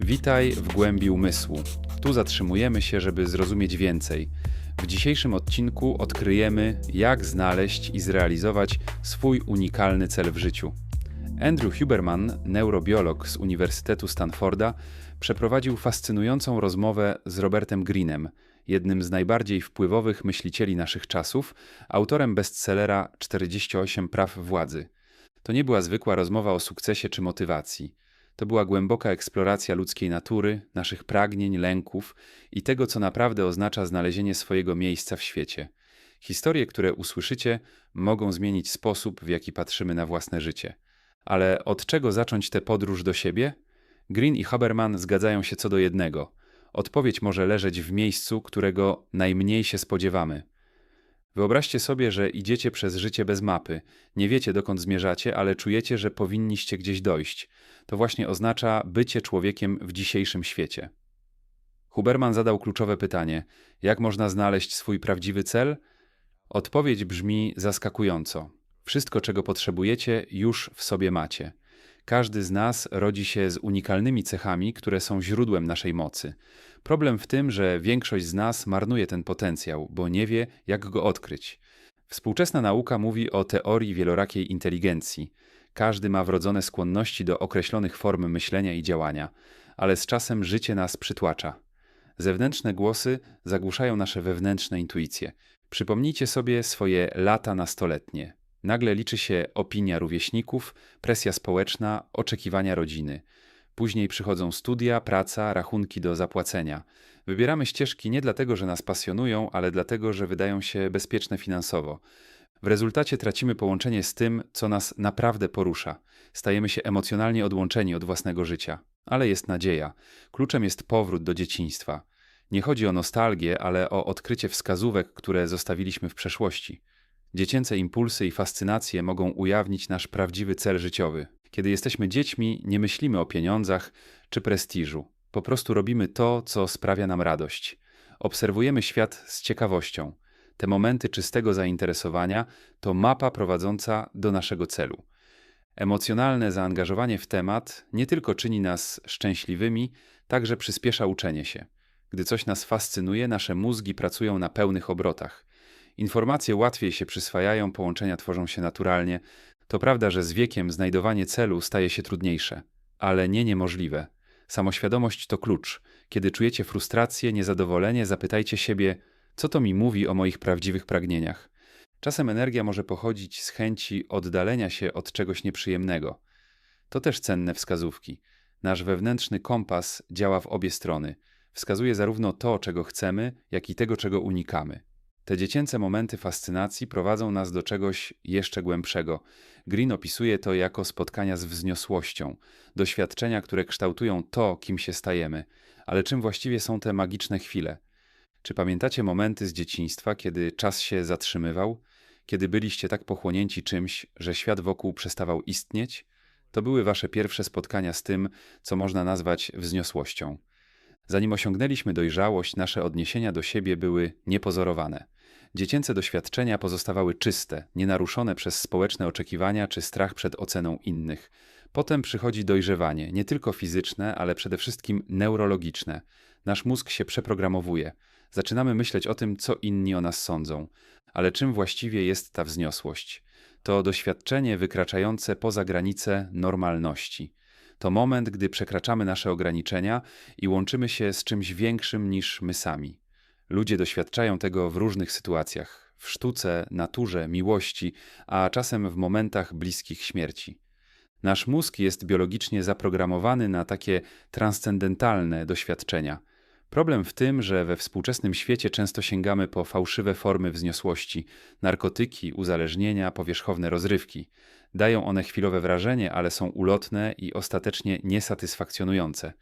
Witaj w głębi umysłu. Tu zatrzymujemy się, żeby zrozumieć więcej. W dzisiejszym odcinku odkryjemy, jak znaleźć i zrealizować swój unikalny cel w życiu. Andrew Huberman, neurobiolog z Uniwersytetu Stanforda, przeprowadził fascynującą rozmowę z Robertem Greenem, jednym z najbardziej wpływowych myślicieli naszych czasów, autorem bestsellera 48 praw władzy. To nie była zwykła rozmowa o sukcesie czy motywacji. To była głęboka eksploracja ludzkiej natury, naszych pragnień, lęków i tego, co naprawdę oznacza znalezienie swojego miejsca w świecie. Historie, które usłyszycie, mogą zmienić sposób, w jaki patrzymy na własne życie. Ale od czego zacząć tę podróż do siebie? Green i Haberman zgadzają się co do jednego. Odpowiedź może leżeć w miejscu, którego najmniej się spodziewamy. Wyobraźcie sobie, że idziecie przez życie bez mapy. Nie wiecie, dokąd zmierzacie, ale czujecie, że powinniście gdzieś dojść. To właśnie oznacza bycie człowiekiem w dzisiejszym świecie. Huberman zadał kluczowe pytanie: jak można znaleźć swój prawdziwy cel? Odpowiedź brzmi zaskakująco. Wszystko, czego potrzebujecie, już w sobie macie. Każdy z nas rodzi się z unikalnymi cechami, które są źródłem naszej mocy. Problem w tym, że większość z nas marnuje ten potencjał, bo nie wie, jak go odkryć. Współczesna nauka mówi o teorii wielorakiej inteligencji. Każdy ma wrodzone skłonności do określonych form myślenia i działania, ale z czasem życie nas przytłacza. Zewnętrzne głosy zagłuszają nasze wewnętrzne intuicje. Przypomnijcie sobie swoje lata nastoletnie. Nagle liczy się opinia rówieśników, presja społeczna, oczekiwania rodziny. Później przychodzą studia, praca, rachunki do zapłacenia. Wybieramy ścieżki nie dlatego, że nas pasjonują, ale dlatego, że wydają się bezpieczne finansowo. W rezultacie tracimy połączenie z tym, co nas naprawdę porusza. Stajemy się emocjonalnie odłączeni od własnego życia. Ale jest nadzieja. Kluczem jest powrót do dzieciństwa. Nie chodzi o nostalgię, ale o odkrycie wskazówek, które zostawiliśmy w przeszłości. Dziecięce impulsy i fascynacje mogą ujawnić nasz prawdziwy cel życiowy. Kiedy jesteśmy dziećmi, nie myślimy o pieniądzach czy prestiżu. Po prostu robimy to, co sprawia nam radość. Obserwujemy świat z ciekawością. Te momenty czystego zainteresowania to mapa prowadząca do naszego celu. Emocjonalne zaangażowanie w temat nie tylko czyni nas szczęśliwymi, także przyspiesza uczenie się. Gdy coś nas fascynuje, nasze mózgi pracują na pełnych obrotach. Informacje łatwiej się przyswajają, połączenia tworzą się naturalnie. To prawda, że z wiekiem znajdowanie celu staje się trudniejsze, ale nie niemożliwe. Samoświadomość to klucz. Kiedy czujecie frustrację, niezadowolenie, zapytajcie siebie, co to mi mówi o moich prawdziwych pragnieniach. Czasem energia może pochodzić z chęci oddalenia się od czegoś nieprzyjemnego. To też cenne wskazówki. Nasz wewnętrzny kompas działa w obie strony. Wskazuje zarówno to, czego chcemy, jak i tego, czego unikamy. Te dziecięce momenty fascynacji prowadzą nas do czegoś jeszcze głębszego. Green opisuje to jako spotkania z wzniosłością, doświadczenia, które kształtują to, kim się stajemy. Ale czym właściwie są te magiczne chwile? Czy pamiętacie momenty z dzieciństwa, kiedy czas się zatrzymywał, kiedy byliście tak pochłonięci czymś, że świat wokół przestawał istnieć? To były wasze pierwsze spotkania z tym, co można nazwać wzniosłością. Zanim osiągnęliśmy dojrzałość, nasze odniesienia do siebie były niepozorowane. Dziecięce doświadczenia pozostawały czyste, nienaruszone przez społeczne oczekiwania czy strach przed oceną innych. Potem przychodzi dojrzewanie, nie tylko fizyczne, ale przede wszystkim neurologiczne. Nasz mózg się przeprogramowuje. Zaczynamy myśleć o tym, co inni o nas sądzą. Ale czym właściwie jest ta wzniosłość? To doświadczenie wykraczające poza granice normalności. To moment, gdy przekraczamy nasze ograniczenia i łączymy się z czymś większym niż my sami. Ludzie doświadczają tego w różnych sytuacjach w sztuce, naturze, miłości, a czasem w momentach bliskich śmierci. Nasz mózg jest biologicznie zaprogramowany na takie transcendentalne doświadczenia. Problem w tym, że we współczesnym świecie często sięgamy po fałszywe formy wzniosłości, narkotyki, uzależnienia, powierzchowne rozrywki. Dają one chwilowe wrażenie, ale są ulotne i ostatecznie niesatysfakcjonujące.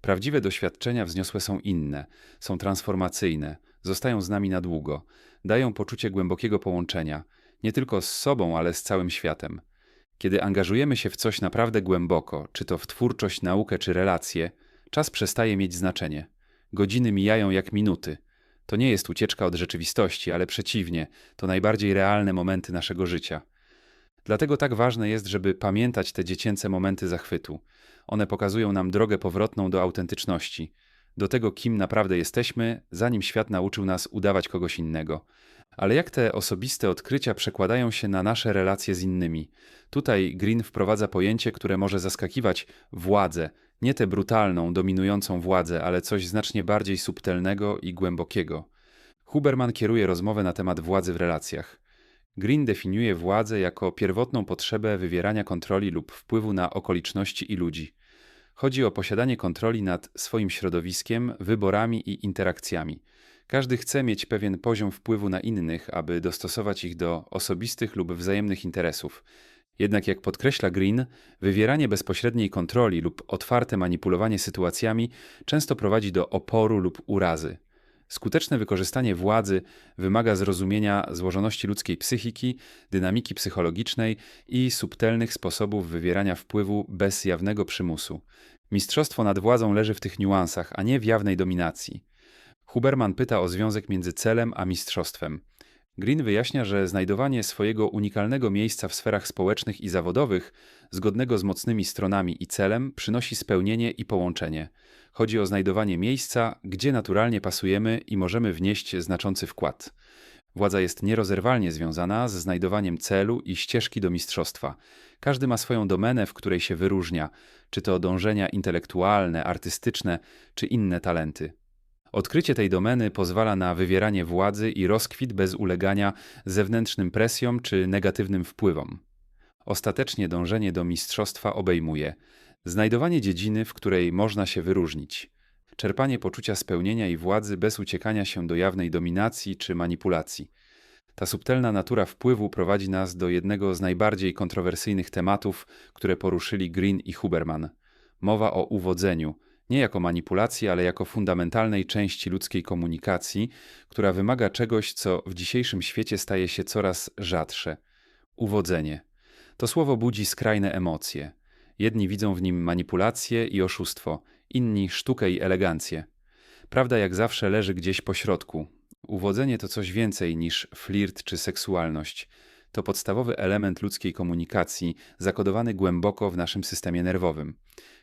Prawdziwe doświadczenia wzniosłe są inne, są transformacyjne, zostają z nami na długo, dają poczucie głębokiego połączenia, nie tylko z sobą, ale z całym światem. Kiedy angażujemy się w coś naprawdę głęboko, czy to w twórczość, naukę czy relacje, czas przestaje mieć znaczenie. Godziny mijają jak minuty. To nie jest ucieczka od rzeczywistości, ale przeciwnie, to najbardziej realne momenty naszego życia. Dlatego tak ważne jest, żeby pamiętać te dziecięce momenty zachwytu. One pokazują nam drogę powrotną do autentyczności, do tego, kim naprawdę jesteśmy, zanim świat nauczył nas udawać kogoś innego. Ale jak te osobiste odkrycia przekładają się na nasze relacje z innymi? Tutaj Green wprowadza pojęcie, które może zaskakiwać władzę, nie tę brutalną, dominującą władzę, ale coś znacznie bardziej subtelnego i głębokiego. Huberman kieruje rozmowę na temat władzy w relacjach. Green definiuje władzę jako pierwotną potrzebę wywierania kontroli lub wpływu na okoliczności i ludzi. Chodzi o posiadanie kontroli nad swoim środowiskiem, wyborami i interakcjami. Każdy chce mieć pewien poziom wpływu na innych, aby dostosować ich do osobistych lub wzajemnych interesów. Jednak jak podkreśla Green, wywieranie bezpośredniej kontroli lub otwarte manipulowanie sytuacjami często prowadzi do oporu lub urazy. Skuteczne wykorzystanie władzy wymaga zrozumienia złożoności ludzkiej psychiki, dynamiki psychologicznej i subtelnych sposobów wywierania wpływu bez jawnego przymusu. Mistrzostwo nad władzą leży w tych niuansach, a nie w jawnej dominacji. Huberman pyta o związek między celem a mistrzostwem. Green wyjaśnia, że znajdowanie swojego unikalnego miejsca w sferach społecznych i zawodowych, zgodnego z mocnymi stronami i celem, przynosi spełnienie i połączenie. Chodzi o znajdowanie miejsca, gdzie naturalnie pasujemy i możemy wnieść znaczący wkład. Władza jest nierozerwalnie związana ze znajdowaniem celu i ścieżki do mistrzostwa. Każdy ma swoją domenę, w której się wyróżnia, czy to dążenia intelektualne, artystyczne, czy inne talenty. Odkrycie tej domeny pozwala na wywieranie władzy i rozkwit bez ulegania zewnętrznym presjom czy negatywnym wpływom. Ostatecznie dążenie do mistrzostwa obejmuje znajdowanie dziedziny, w której można się wyróżnić, czerpanie poczucia spełnienia i władzy bez uciekania się do jawnej dominacji czy manipulacji. Ta subtelna natura wpływu prowadzi nas do jednego z najbardziej kontrowersyjnych tematów, które poruszyli Green i Huberman. Mowa o uwodzeniu, nie jako manipulacji, ale jako fundamentalnej części ludzkiej komunikacji, która wymaga czegoś, co w dzisiejszym świecie staje się coraz rzadsze uwodzenie. To słowo budzi skrajne emocje. Jedni widzą w nim manipulację i oszustwo, inni sztukę i elegancję. Prawda jak zawsze leży gdzieś po środku. Uwodzenie to coś więcej niż flirt czy seksualność. To podstawowy element ludzkiej komunikacji, zakodowany głęboko w naszym systemie nerwowym.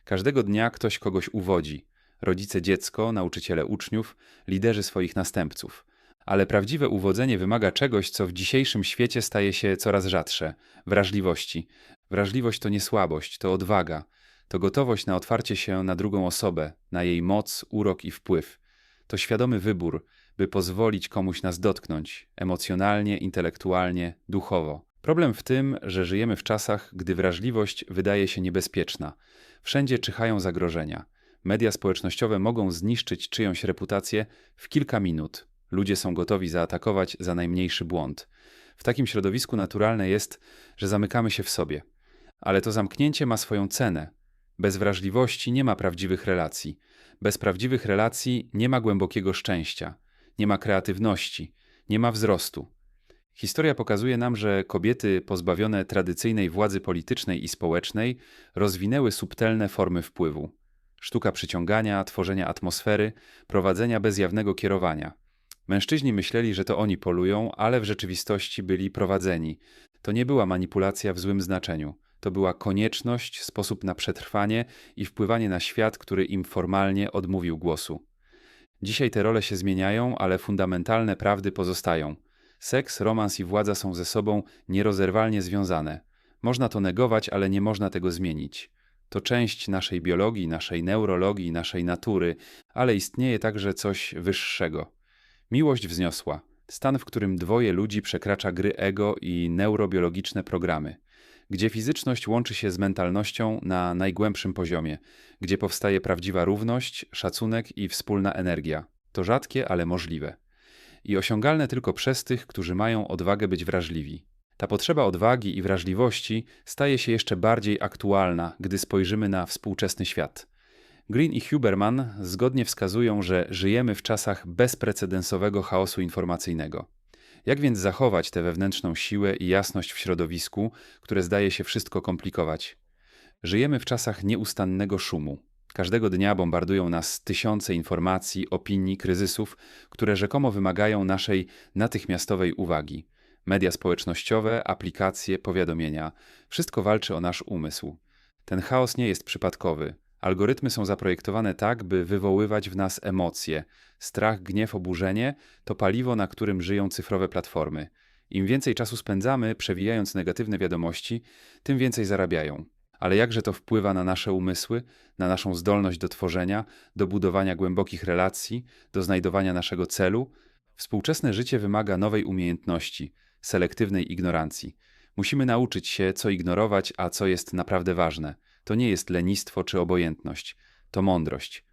Każdego dnia ktoś kogoś uwodzi. Rodzice dziecko, nauczyciele uczniów, liderzy swoich następców. Ale prawdziwe uwodzenie wymaga czegoś, co w dzisiejszym świecie staje się coraz rzadsze wrażliwości. Wrażliwość to nie słabość, to odwaga, to gotowość na otwarcie się na drugą osobę, na jej moc, urok i wpływ. To świadomy wybór, by pozwolić komuś nas dotknąć emocjonalnie, intelektualnie, duchowo. Problem w tym, że żyjemy w czasach, gdy wrażliwość wydaje się niebezpieczna. Wszędzie czyhają zagrożenia. Media społecznościowe mogą zniszczyć czyjąś reputację w kilka minut. Ludzie są gotowi zaatakować za najmniejszy błąd. W takim środowisku naturalne jest, że zamykamy się w sobie. Ale to zamknięcie ma swoją cenę. Bez wrażliwości nie ma prawdziwych relacji. Bez prawdziwych relacji nie ma głębokiego szczęścia, nie ma kreatywności, nie ma wzrostu. Historia pokazuje nam, że kobiety pozbawione tradycyjnej władzy politycznej i społecznej rozwinęły subtelne formy wpływu. Sztuka przyciągania, tworzenia atmosfery, prowadzenia bez jawnego kierowania. Mężczyźni myśleli, że to oni polują, ale w rzeczywistości byli prowadzeni. To nie była manipulacja w złym znaczeniu. To była konieczność, sposób na przetrwanie i wpływanie na świat, który im formalnie odmówił głosu. Dzisiaj te role się zmieniają, ale fundamentalne prawdy pozostają. Seks, romans i władza są ze sobą nierozerwalnie związane. Można to negować, ale nie można tego zmienić. To część naszej biologii, naszej neurologii, naszej natury, ale istnieje także coś wyższego. Miłość wzniosła, stan, w którym dwoje ludzi przekracza gry ego i neurobiologiczne programy gdzie fizyczność łączy się z mentalnością na najgłębszym poziomie, gdzie powstaje prawdziwa równość, szacunek i wspólna energia. To rzadkie, ale możliwe. I osiągalne tylko przez tych, którzy mają odwagę być wrażliwi. Ta potrzeba odwagi i wrażliwości staje się jeszcze bardziej aktualna, gdy spojrzymy na współczesny świat. Green i Huberman zgodnie wskazują, że żyjemy w czasach bezprecedensowego chaosu informacyjnego. Jak więc zachować tę wewnętrzną siłę i jasność w środowisku, które zdaje się wszystko komplikować? Żyjemy w czasach nieustannego szumu. Każdego dnia bombardują nas tysiące informacji, opinii, kryzysów, które rzekomo wymagają naszej natychmiastowej uwagi. Media społecznościowe, aplikacje, powiadomienia wszystko walczy o nasz umysł. Ten chaos nie jest przypadkowy. Algorytmy są zaprojektowane tak, by wywoływać w nas emocje. Strach, gniew, oburzenie to paliwo, na którym żyją cyfrowe platformy. Im więcej czasu spędzamy przewijając negatywne wiadomości, tym więcej zarabiają. Ale jakże to wpływa na nasze umysły, na naszą zdolność do tworzenia, do budowania głębokich relacji, do znajdowania naszego celu? Współczesne życie wymaga nowej umiejętności selektywnej ignorancji. Musimy nauczyć się, co ignorować, a co jest naprawdę ważne. To nie jest lenistwo czy obojętność, to mądrość.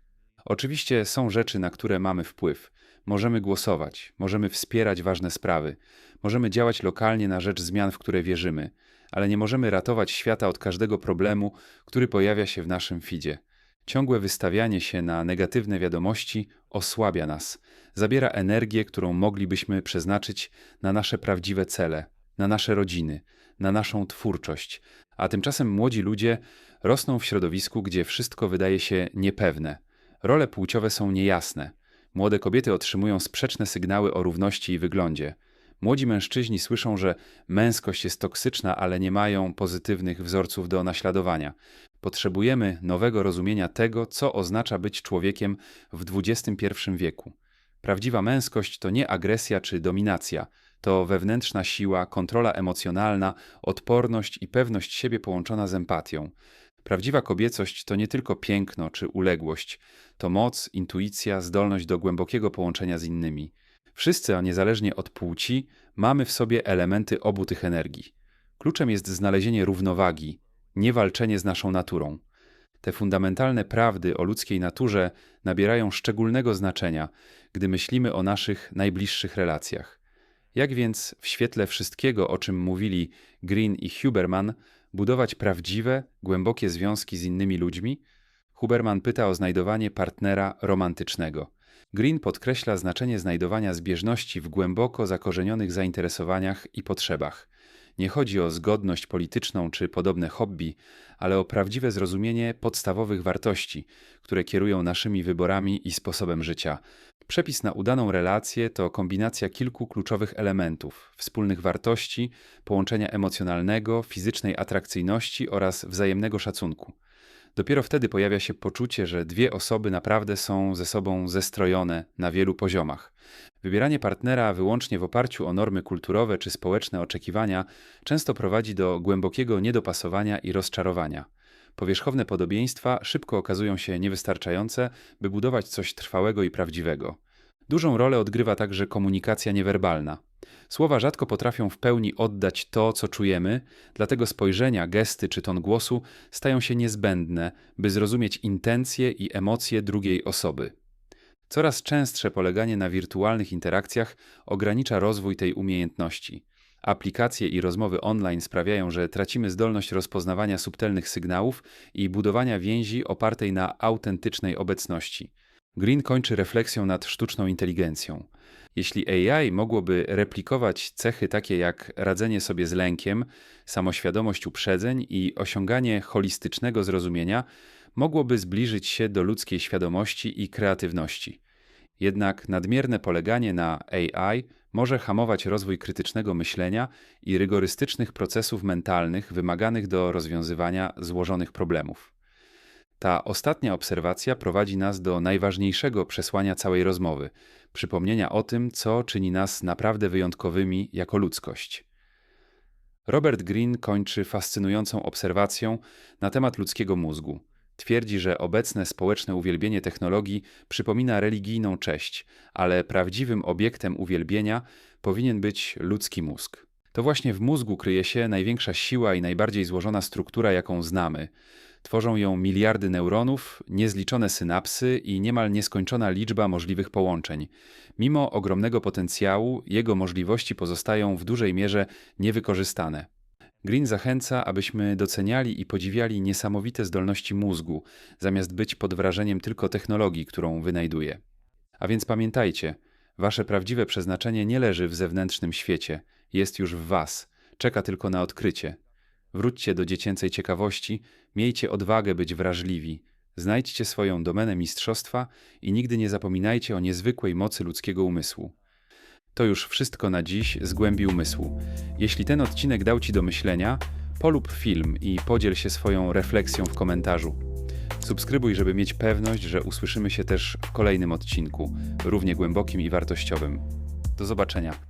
Oczywiście są rzeczy, na które mamy wpływ. Możemy głosować, możemy wspierać ważne sprawy, możemy działać lokalnie na rzecz zmian, w które wierzymy, ale nie możemy ratować świata od każdego problemu, który pojawia się w naszym feedzie. Ciągłe wystawianie się na negatywne wiadomości osłabia nas, zabiera energię, którą moglibyśmy przeznaczyć na nasze prawdziwe cele, na nasze rodziny, na naszą twórczość, a tymczasem młodzi ludzie rosną w środowisku, gdzie wszystko wydaje się niepewne. Role płciowe są niejasne. Młode kobiety otrzymują sprzeczne sygnały o równości i wyglądzie. Młodzi mężczyźni słyszą, że męskość jest toksyczna, ale nie mają pozytywnych wzorców do naśladowania. Potrzebujemy nowego rozumienia tego, co oznacza być człowiekiem w XXI wieku. Prawdziwa męskość to nie agresja czy dominacja, to wewnętrzna siła, kontrola emocjonalna, odporność i pewność siebie połączona z empatią. Prawdziwa kobiecość to nie tylko piękno czy uległość, to moc, intuicja, zdolność do głębokiego połączenia z innymi. Wszyscy, a niezależnie od płci, mamy w sobie elementy obu tych energii. Kluczem jest znalezienie równowagi, nie walczenie z naszą naturą. Te fundamentalne prawdy o ludzkiej naturze nabierają szczególnego znaczenia, gdy myślimy o naszych najbliższych relacjach. Jak więc w świetle wszystkiego, o czym mówili Green i Huberman, budować prawdziwe, głębokie związki z innymi ludźmi? Huberman pyta o znajdowanie partnera romantycznego. Green podkreśla znaczenie znajdowania zbieżności w głęboko zakorzenionych zainteresowaniach i potrzebach. Nie chodzi o zgodność polityczną czy podobne hobby, ale o prawdziwe zrozumienie podstawowych wartości, które kierują naszymi wyborami i sposobem życia. Przepis na udaną relację to kombinacja kilku kluczowych elementów: wspólnych wartości, połączenia emocjonalnego, fizycznej atrakcyjności oraz wzajemnego szacunku. Dopiero wtedy pojawia się poczucie, że dwie osoby naprawdę są ze sobą zestrojone na wielu poziomach. Wybieranie partnera wyłącznie w oparciu o normy kulturowe czy społeczne oczekiwania często prowadzi do głębokiego niedopasowania i rozczarowania. Powierzchowne podobieństwa szybko okazują się niewystarczające, by budować coś trwałego i prawdziwego. Dużą rolę odgrywa także komunikacja niewerbalna. Słowa rzadko potrafią w pełni oddać to, co czujemy, dlatego spojrzenia, gesty czy ton głosu stają się niezbędne, by zrozumieć intencje i emocje drugiej osoby. Coraz częstsze poleganie na wirtualnych interakcjach ogranicza rozwój tej umiejętności. Aplikacje i rozmowy online sprawiają, że tracimy zdolność rozpoznawania subtelnych sygnałów i budowania więzi opartej na autentycznej obecności. Green kończy refleksją nad sztuczną inteligencją. Jeśli AI mogłoby replikować cechy takie jak radzenie sobie z lękiem, samoświadomość uprzedzeń i osiąganie holistycznego zrozumienia, mogłoby zbliżyć się do ludzkiej świadomości i kreatywności. Jednak nadmierne poleganie na AI może hamować rozwój krytycznego myślenia i rygorystycznych procesów mentalnych wymaganych do rozwiązywania złożonych problemów. Ta ostatnia obserwacja prowadzi nas do najważniejszego przesłania całej rozmowy przypomnienia o tym, co czyni nas naprawdę wyjątkowymi jako ludzkość. Robert Greene kończy fascynującą obserwacją na temat ludzkiego mózgu. Twierdzi, że obecne społeczne uwielbienie technologii przypomina religijną cześć, ale prawdziwym obiektem uwielbienia powinien być ludzki mózg. To właśnie w mózgu kryje się największa siła i najbardziej złożona struktura, jaką znamy. Tworzą ją miliardy neuronów, niezliczone synapsy i niemal nieskończona liczba możliwych połączeń. Mimo ogromnego potencjału, jego możliwości pozostają w dużej mierze niewykorzystane. Green zachęca, abyśmy doceniali i podziwiali niesamowite zdolności mózgu, zamiast być pod wrażeniem tylko technologii, którą wynajduje. A więc pamiętajcie, wasze prawdziwe przeznaczenie nie leży w zewnętrznym świecie, jest już w was, czeka tylko na odkrycie. Wróćcie do dziecięcej ciekawości, miejcie odwagę być wrażliwi, znajdźcie swoją domenę mistrzostwa i nigdy nie zapominajcie o niezwykłej mocy ludzkiego umysłu. To już wszystko na dziś z głębi umysłu. Jeśli ten odcinek dał Ci do myślenia, polub film i podziel się swoją refleksją w komentarzu. Subskrybuj, żeby mieć pewność, że usłyszymy się też w kolejnym odcinku, równie głębokim i wartościowym. Do zobaczenia.